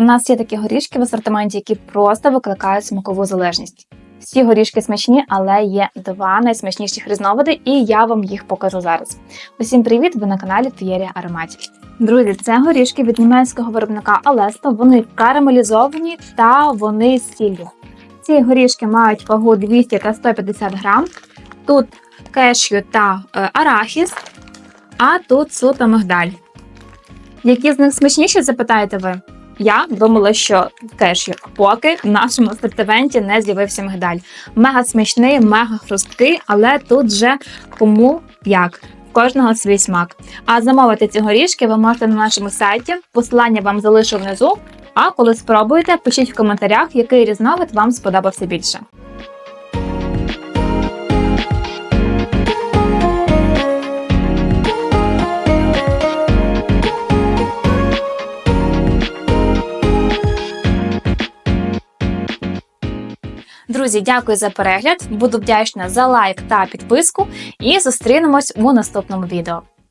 У нас є такі горішки в асортименті, які просто викликають смакову залежність. Всі горішки смачні, але є два найсмачніших різновиди, і я вам їх покажу зараз. Усім привіт! Ви на каналі Фієрія Ароматів. Друзі, це горішки від німецького виробника Алесто. Вони карамелізовані та вони з сіллю. Ці горішки мають вагу 200 та 150 грам. Тут кешю та е, арахіс, а тут суто мигдаль. Які з них смачніші, запитаєте ви? Я думала, що кешю, поки в нашому асортименті не з'явився мигдаль. Мега смачний, мега хрусткий, але тут вже кому як. Кожного свій смак. А замовити ці горішки ви можете на нашому сайті. Посилання вам залишу внизу. А коли спробуєте, пишіть в коментарях, який різновид вам сподобався більше. Друзі, дякую за перегляд. Буду вдячна за лайк та підписку. І зустрінемось у наступному відео.